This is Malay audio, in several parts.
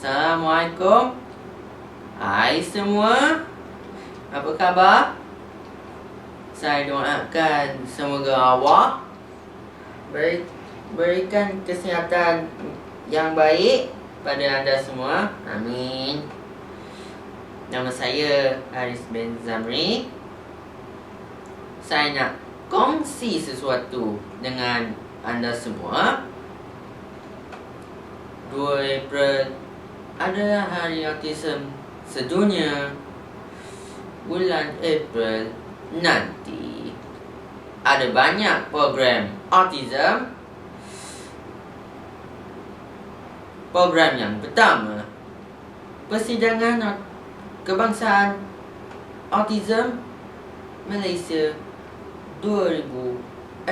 Assalamualaikum. Hai semua. Apa khabar? Saya doakan semoga Allah beri, Berikan kesihatan yang baik pada anda semua. Amin. Nama saya Haris bin Zamri. Saya nak kongsi sesuatu dengan anda semua. 2 April adalah hari autism sedunia. Bulan April nanti. Ada banyak program autism. Program yang pertama persidangan kebangsaan autism Malaysia 2016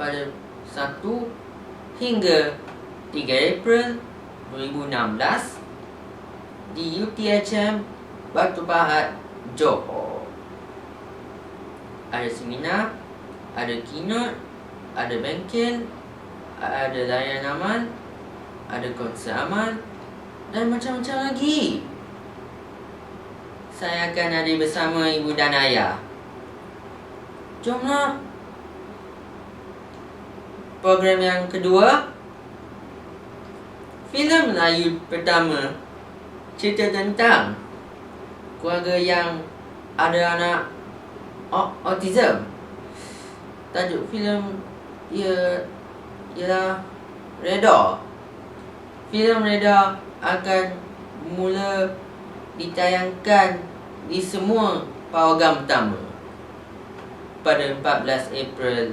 pada 1 hingga 3 April 2016 di UTHM Batu Pahat, Johor. Ada seminar, ada keynote, ada bengkel, ada layan amal, ada konser amal dan macam-macam lagi. Saya akan ada bersama ibu dan ayah. Jomlah program yang kedua filem Melayu pertama cerita tentang keluarga yang ada anak autism. Tajuk filem ia ialah Reda. Filem Reda akan mula ditayangkan di semua program pertama pada 14 April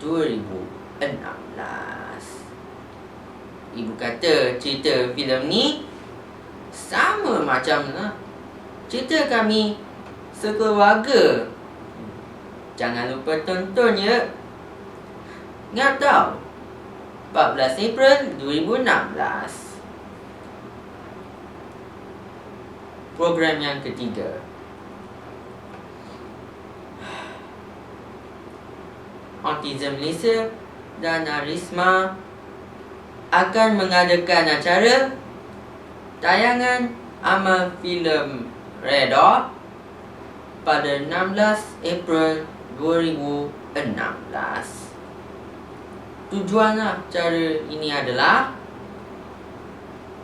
2000 16 Ibu kata cerita filem ni Sama macam lah Cerita kami Sekeluarga. Jangan lupa tonton ya. Ingat tau 14 April 2016 Program yang ketiga. Autism Malaysia dan Arisma akan mengadakan acara tayangan amal filem Reda pada 16 April 2016. Tujuan acara ini adalah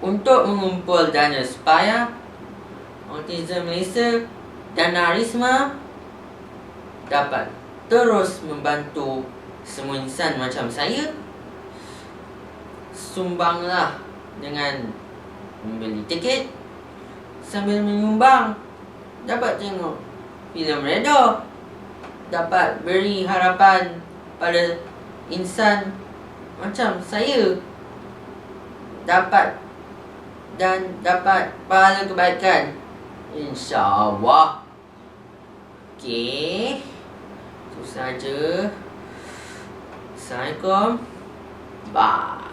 untuk mengumpul dana supaya Autism Malaysia dan Arisma dapat terus membantu semua insan macam saya sumbanglah dengan membeli tiket. Sambil menyumbang dapat tengok filem Reda. Dapat beri harapan pada insan macam saya. Dapat dan dapat pahala kebaikan. Insyaallah. Okey. Itu saja Assalamualaikum. Bye.